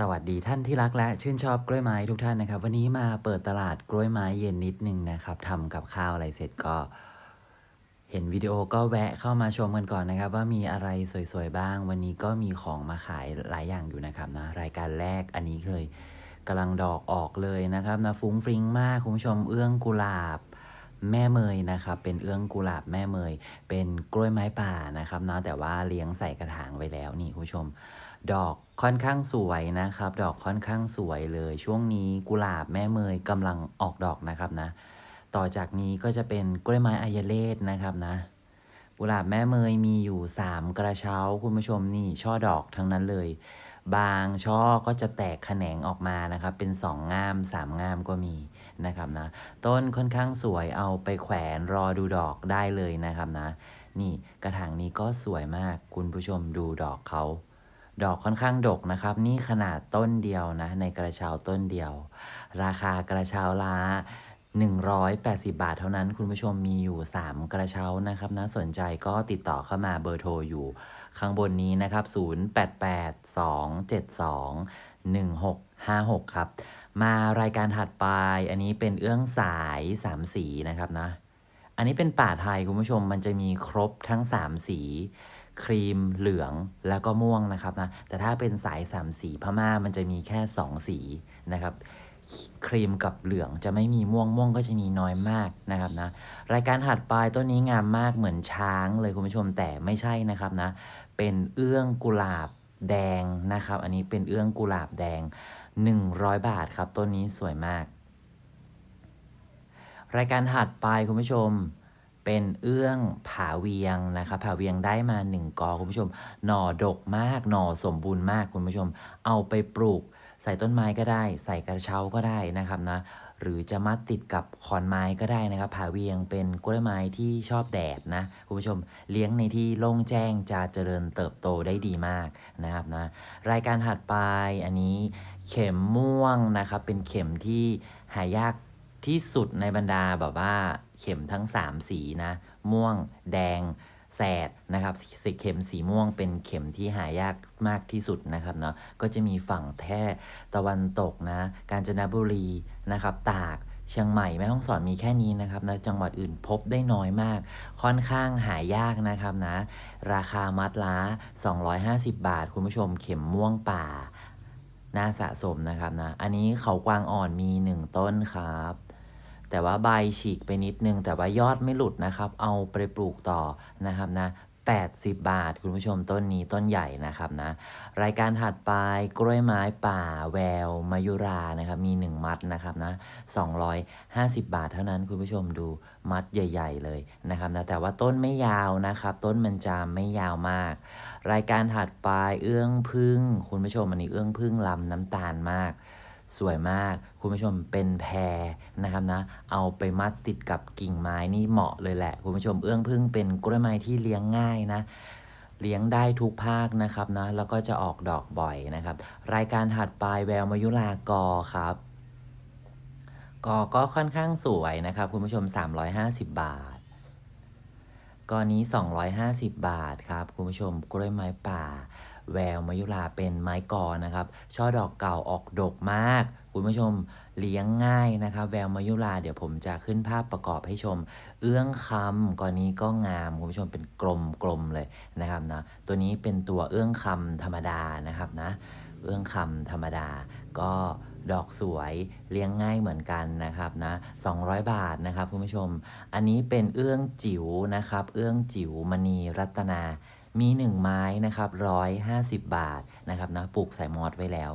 สวัสดีท่านที่รักและชื่นชอบกล้วยไม้ทุกท่านนะครับ วันนี้มาเปิดตลาดกล้วยไม้เย็นนิดนึงนะครับทำกับข้าวอะไรเสร็จก็ เห็นวิดีโอก็แวะเข้ามาชมกันก่อนนะครับ ว่ามีอะไรสวยๆบ้าง วันนี้ก็มีของมาขายหลายอย่างอยู่นะครับนะรายการแรกอันนี้เคยกำลังดอกออกเลยนะครับนะฟุ้งฟริ้งมากคุณผู้ชมเอื้องกุหลาบแม่เมยนะครับเป็นเอื้องกุหลาบแม่เมย เป็นกล้วยไม้ป่านะครับนะแต่ว่าเลี้ยงใส่กระถางไว้แล้วนี่คุณผู้ชม ดอกค่อนข้างสวยนะครับ ดอกค่อนข้างสวยเลย ช่วงนี้กุหลาบแม่เมยกำลังออกดอกนะครับนะ ต่อจากนี้ก็จะเป็นกล้วยไม้อายเลศนะครับนะ กุหลาบแม่เมยมีอยู่ 3 กระเช้าคุณผู้ชมนี่ช่อดอกทั้งนั้นเลย บางช่อก็จะแตกแขนงออกมานะครับ เป็น 2 ง่าม 3 ง่ามก็มีนะครับนะ ต้นค่อนข้างสวยเอาไปแขวนรอดูดอกได้เลยนะครับนะ นี่กระถางนี้ก็สวยมากคุณผู้ชมดูดอกเขา ดอกค่อนข้างดกนะครับ นี่ขนาดต้นเดียวนะ ในกระเช้าต้นเดียว ราคากระเช้าละ180 บาทเท่านั้น คุณผู้ชมมีอยู่ 3 กระเช้านะครับนะสนใจก็ติดต่อเข้ามาเบอร์โทรอยู่ข้างบนนี้นะครับ 0882721656 ครับ มารายการถัดไปอันนี้เป็นเอื้องสายสามสีนะครับนะ อันนี้เป็นป่าไทยคุณผู้ชมมันจะมีครบทั้ง 3 สี ครีมเหลืองแล้วก็ม่วงนะครับนะแต่ถ้าเป็นสายสามสีพม่ามันจะมีแค่ 2 สีนะครับครีมกับเหลืองจะไม่มีม่วงม่วงก็จะมีน้อยมากนะครับนะรายการถัดไปต้นนี้งามมากเหมือนช้างเลยคุณผู้ชมแต่ไม่ใช่นะครับนะเป็นเอื้องกุหลาบแดงนะครับ อันนี้เป็นเอื้องกุหลาบแดง 100 บาทครับต้นนี้สวยมาก รายการถัดไปคุณผู้ชม เป็นเอื้องผาเวียงนะครับผาเวียงได้มาหนึ่งกอคุณผู้ชม หน่อดกมาก หน่อสมบูรณ์มากคุณผู้ชม เอาไปปลูก ใส่ต้นไม้ก็ได้ ใส่กระเช้าก็ได้นะครับนะหรือจะมัดติดกับขอนไม้ก็ได้นะครับ ผาเวียงเป็นกล้วยไม้ที่ชอบแดดนะคุณผู้ชมเลี้ยงในที่โล่งแจ้งจะเจริญเติบโตได้ดีมากนะครับนะรายการถัดไปอันนี้เข็มม่วงนะครับเป็นเข็มที่หายาก ที่สุดในบรรดาแบบว่าเข็มทั้ง 3 สีนะ ม่วงแดงแสดนะครับสีเข็มสีม่วงเป็นเข็มที่หายากมากที่สุดนะครับเนาะก็จะมีฝั่งแท่ตะวันตกนะ กาญจนบุรีนะครับ ตากเชียงใหม่แม่ฮ่องสอนมีแค่นี้นะครับนะจังหวัดอื่นพบได้น้อยมาก ค่อนข้างหายากนะครับนะ ราคามัดละ250 บาท คุณผู้ชมเข็มม่วงป่า น่าสะสมนะครับนะ อันนี้เขากวางอ่อนมี 1 ต้นครับ แต่ว่าใบฉีกไปนิดนึง แต่ว่ายอดไม่หลุดนะครับ เอาไปปลูกต่อนะครับนะ80 บาท คุณผู้ชมต้นนี้ต้นใหญ่นะครับนะ รายการถัดไปกล้วยไม้ป่าแววมายุรานะครับ มี 1 มัดนะครับนะ 250 บาทเท่านั้นคุณผู้ชมดูมัดใหญ่ ๆ เลยนะครับนะแต่ว่าต้นไม่ยาวนะครับ ต้นมันจะไม่ยาวมาก รายการถัดไปเอื้องพึ่งคุณผู้ชมอันนี้เอื้องพึ่งลำน้ำตาลมาก สวยมาก คุณผู้ชมเป็นแพรนะครับนะ เอาไปมัดติดกับกิ่งไม้นี่เหมาะเลยแหละ คุณผู้ชมเอื้องพึ่งเป็นกล้วยไม้ที่เลี้ยงง่ายนะ เลี้ยงได้ทุกภาคนะครับนะ แล้วก็จะออกดอกบ่อยนะครับ รายการถัดไปแววมายุลากอครับกอก็ค่อนข้างสวยนะครับ คุณผู้ชม 350 บาทกอนี้ 250 บาทครับ คุณผู้ชมกล้วยไม้ป่า แววมายุราเป็นไม้กอนะครับ ช่อดอกเก่าออกดกมาก คุณผู้ชมเลี้ยงง่ายนะครับ แววมายุราเดี๋ยวผมจะขึ้นภาพประกอบให้ชม เอื้องคำกอนนี้ก็งามคุณผู้ชมเป็นกลมกลมๆเลยนะครับนะตัวนี้เป็นตัวเอื้องคำธรรมดานะครับนะเอื้องคำธรรมดา ก็ดอกสวยเลี้ยงง่ายเหมือนกันนะครับนะ200 บาทนะครับคุณผู้ชม อันนี้เป็นเอื้องจิ๋วนะครับ เอื้องจิ๋วมณีรัตนา มีหนึ่งไม้นะครับร้อยห้าสิบบาทนะครับนะปลูกใส่มอดไว้แล้ว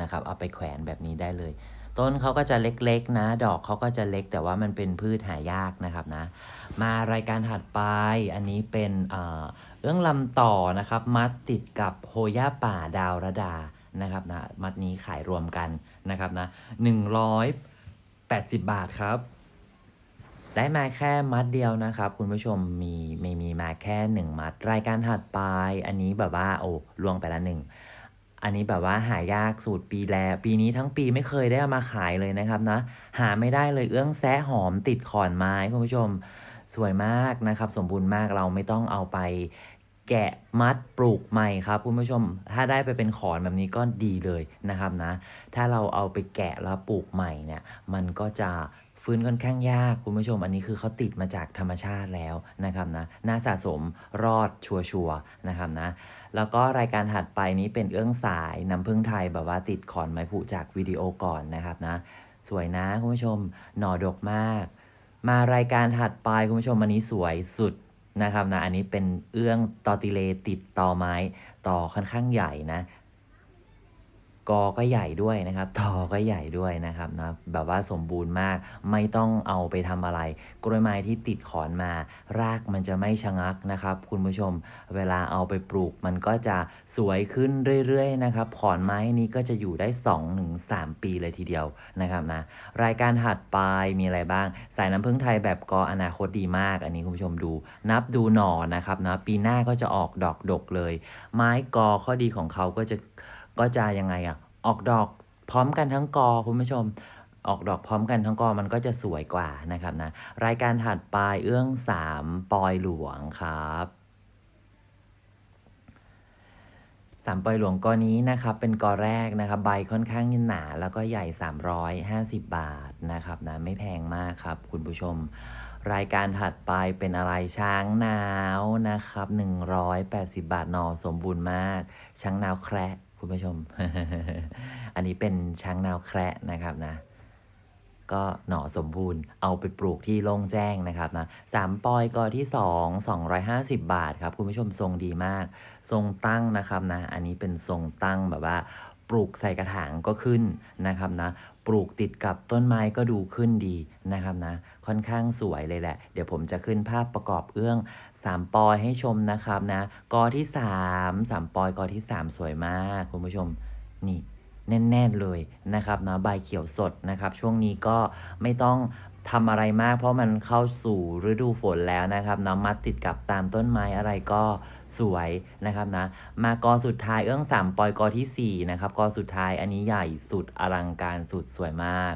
นะครับเอาไปแขวนแบบนี้ได้เลย ต้นเขาก็จะเล็กๆนะ ดอกเขาก็จะเล็กแต่ว่ามันเป็นพืชหายากนะครับนะ มารายการถัดไปอันนี้เป็นเอ่อเอื้องลำต่อนะครับมัดติดกับโฮย่าป่าดาวระดานะครับนะมัดนี้ขายรวมกันนะครับนะ180บาทครับ ได้มาแค่มัดเดียวนะครับ คุณผู้ชมมีไม่มีมาแค่หนึ่งมัด รายการถัดไป อันนี้แบบว่าโอ้ล่วงไปละหนึ่งอันนี้แบบว่าหายากสูตรปีแลปีนี้ทั้งปีไม่เคยได้เอามาขายเลยนะครับนะหาไม่ได้เลยเอื้องแซะหอมติดขอนไม้คุณผู้ชมสวยมากนะครับ สมบูรณ์มากเราไม่ต้องเอาไปแกะมัดปลูกใหม่ครับคุณผู้ชม ถ้าได้ไปเป็นขอนแบบนี้ก็ดีเลยนะครับนะ ถ้าเราเอาไปแกะแล้วปลูกใหม่เนี่ย มันก็จะ ฟื้นค่อนข้างยากคุณผู้ชม อันนี้คือเขาติดมาจากธรรมชาติแล้วนะครับนะน่าสะสมรอดชัวร์ๆนะครับนะแล้วก็รายการถัดไปนี้เป็นเอื้องสายน้ำพึ่งไทยแบบว่าติดขอนไม้ผุจากวิดีโอก่อนนะครับนะสวยนะคุณผู้ชมหน่อดกมาก มารายการถัดไปคุณผู้ชมอันนี้สวยสุดนะครับนะอันนี้เป็นเอื้องตอติเลติดต่อไม้ต่อค่อนข้างใหญ่นะ กอก็ใหญ่ด้วยนะครับตอก็ใหญ่ด้วยนะครับนะแบบว่าสมบูรณ์มาก ไม่ต้องเอาไปทำอะไร กล้วยไม้ที่ติดขอนมา รากมันจะไม่ชะงักนะครับ คุณผู้ชม เวลาเอาไปปลูกมันก็จะสวยขึ้นเรื่อยๆนะครับ ขอนไม้นี้ก็จะอยู่ได้2-3 ปีเลยทีเดียวนะครับนะ รายการถัดไปมีอะไรบ้าง สายน้ำผึ้งไทยแบบกออนาคตดีมาก อันนี้คุณผู้ชมดู นับดูหน่อนะครับนะ ปีหน้าก็จะออกดอกดกเลย ไม้กอข้อดีของเขาก็จะ ก็จะยังไงอะออกดอกพร้อมกันทั้งกอคุณผู้ชม ออกดอกพร้อมกันทั้งกอมันก็จะสวยกว่านะครับนะรายการถัดไปเอื้องสามปอยหลวงครับสามปอยหลวงกอนี้นะครับเป็นกอแรกนะครับใบค่อนข้างหนาแล้วก็ใหญ่ 350 บาทนะครับนะไม่แพงมากครับ คุณผู้ชม รายการถัดไปเป็นอะไรช้างนาวนะครับ 180 บาทนอสมบูรณ์มาก ช้างนาวแคระ คุณผู้ชม อันนี้เป็นช้างนาวแคระนะครับนะ ก็หน่อสมบูรณ์ เอาไปปลูกที่โล่งแจ้งนะครับนะสามปอยกอที่ 2 250 บาทครับ คุณผู้ชมทรงดีมาก ทรงตั้งนะครับนะ อันนี้เป็นทรงตั้งแบบว่า ลูกใส่กระถางก็ขึ้นนะครับนะ ปลูกติดกับต้นไม้ก็ดูขึ้นดีนะครับนะ ค่อนข้างสวยเลยแหละ เดี๋ยวผมจะขึ้นภาพประกอบเอื้อง 3 ปอยให้ชมนะครับนะ กอที่ 3 3 ปอยกอที่ 3 สวยมาก คุณผู้ชมนี่แน่นๆเลยนะครับนะใบเขียวสดนะครับ ช่วงนี้ก็ไม่ต้อง ทำอะไรมากเพราะมันเข้าสู่ฤดูฝนแล้วนะครับนะมัดติดกับตามต้นไม้อะไรก็สวยนะครับนะ มากอสุดท้ายเอื้องสามปอยกอที่สี่นะครับกอสุดท้ายอันนี้ใหญ่สุดอลังการสุดสวยมาก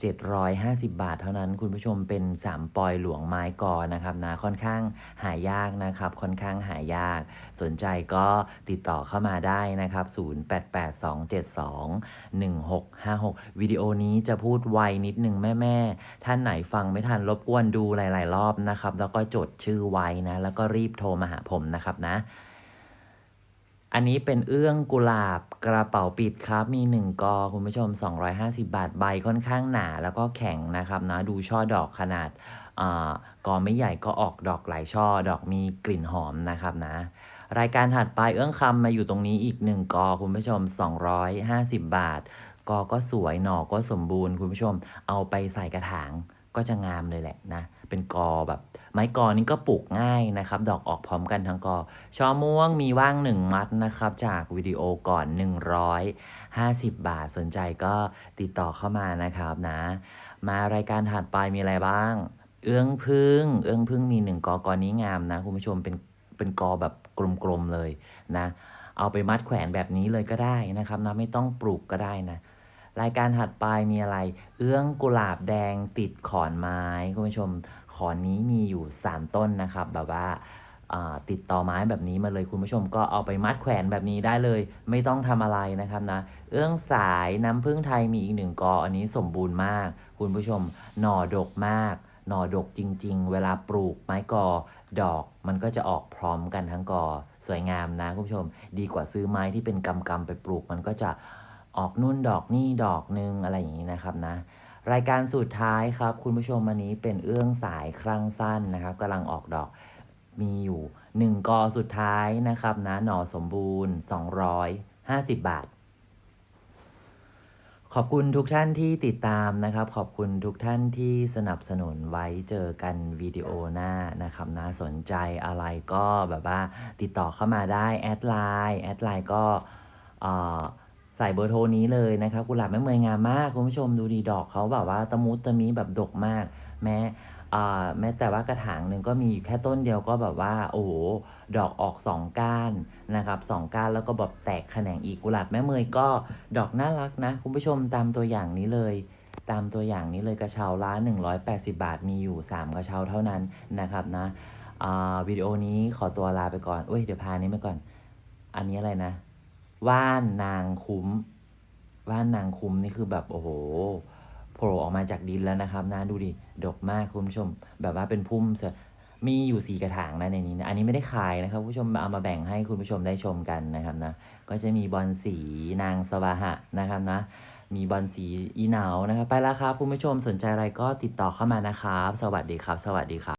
750 บาทเท่านั้นคุณผู้ชมเป็น 3 ปอยหลวงไม้กอนะครับนะค่อนข้างหายากนะครับค่อนข้างหายาก สนใจก็ติดต่อเข้ามาได้นะครับ 0882721656 วิดีโอนี้จะพูดไวนิดนึงแม่ๆท่านไหนฟังไม่ทันรบกวนดูหลาย ๆ รอบนะครับ แล้วก็จดชื่อไว้นะ แล้วก็รีบโทรมาหาผมนะครับนะ อันนี้เป็นเอื้องกุหลาบกระเป๋าปิดครับ มี 1 กอ คุณผู้ชม 250 บาทใบค่อนข้างหนาแล้วก็แข็งนะครับนะดูช่อดอกขนาดอากอไม่ใหญ่ก็ออกดอกหลายช่อ ดอกมีกลิ่นหอมนะครับนะ รายการถัดไปเอื้องคำมาอยู่ตรงนี้อีก 1 กอ คุณผู้ชม 250 บาท กอก็สวยหน่อก็สมบูรณ์ คุณผู้ชมเอาไปใส่กระถางก็จะงามเลยแหละนะ เป็นกอแบบ ไม้กอนี้ก็ปลูกง่ายนะครับ ดอกออกพร้อมกันทั้งกอช่อม่วงมีว่าง 1 มัดนะครับ จากวิดีโอก่อน 150 บาทสนใจก็ติดต่อเข้ามานะครับนะ มารายการถัดไปมีอะไรบ้าง เอื้องพึ่ง เอื้องพึ่งมี1กอกอนี้งามนะคุณผู้ชมเป็นเป็นกอแบบกลมๆเลยนะ เอาไปมัดแขวนแบบนี้เลยก็ได้นะครับนะไม่ต้องปลูกก็ได้นะ รายการถัดไปมีอะไร เอื้องกุหลาบแดงติดขอนไม้คุณผู้ชม ขอนนี้มีอยู่ 3 ต้นนะครับ แบบว่าติดต่อไม้แบบนี้มาเลยคุณผู้ชมก็เอาไปมัดแขวนแบบนี้ได้เลย ไม่ต้องทำอะไรนะครับนะ เอื้องสายน้ำพึ่งไทยมีอีกหนึ่งกออันนี้สมบูรณ์มาก คุณผู้ชมหน่อดกมากหน่อดกจริง ๆ เวลาปลูกไม้กอ ดอกมันก็จะออกพร้อมกันทั้งกอ สวยงามนะคุณผู้ชม ดีกว่าซื้อไม้ที่เป็นกำกำไปปลูกมันก็จะ ออกนู่นดอกนี่ดอกนึงอะไรอย่างนี้นะครับนะรายการสุดท้ายครับ คุณผู้ชมอันนี้เป็นเอื้องสายครั้งสั้นนะครับกำลังออกดอกมีอยู่ 1 กอสุดท้ายนะครับนะหน่อสมบูรณ์ 250 บาท ขอบคุณทุกท่านที่ติดตามนะครับ ขอบคุณทุกท่านที่สนับสนุนไว้เจอกันวิดีโอหน้านะครับนะสนใจอะไรก็แบบว่าติดต่อเข้ามาได้ แอดไลน์แอดไลน์ก็เอ่อ ใส่เบอร์โทรนี้เลยนะครับกุหลาบแม่เมยงามมากคุณผู้ชมดูดีดอกเขาแบบว่าตะมุตะมีแบบดกมาก แม้อ่าแม้แต่ว่ากระถางหนึ่งก็มีอยู่แค่ต้นเดียวก็แบบว่า โอ้โหดอกออกสองก้านนะครับสองก้านแล้วก็แบบแตกแขนงอีกกุหลาบแม่เมยก็ดอกน่ารักนะ คุณผู้ชมตามตัวอย่างนี้เลย ตามตัวอย่างนี้เลยกระเช้าละ180 บาทมีอยู่ 3 กระเช้าเท่านั้นนะครับนะวิดีโอนี้ขอตัวลาไปก่อนเอ้ยเดี๋ยวพานี้ไปก่อน อันนี้อะไรนะ ว่านนางคุ้ม ว่านนางคุ้มนี่คือแบบโอ้โหโผล่ออกมาจากดินแล้วนะครับนะดูดิดกมากคุณผู้ชม แบบว่าเป็นพุ่มเสือมีอยู่สีกระถางนะในนี้นะอันนี้ไม่ได้ขายนะครับคุณผู้ชมเอามาแบ่งให้คุณผู้ชมได้ชมกันนะครับนะก็จะมีบอลสีนางสวาหะนะครับนะมีบอลสีอีเหนานะครับ ไปแล้วครับคุณผู้ชมสนใจอะไรก็ติดต่อเข้ามานะครับ สวัสดีครับ สวัสดีครับ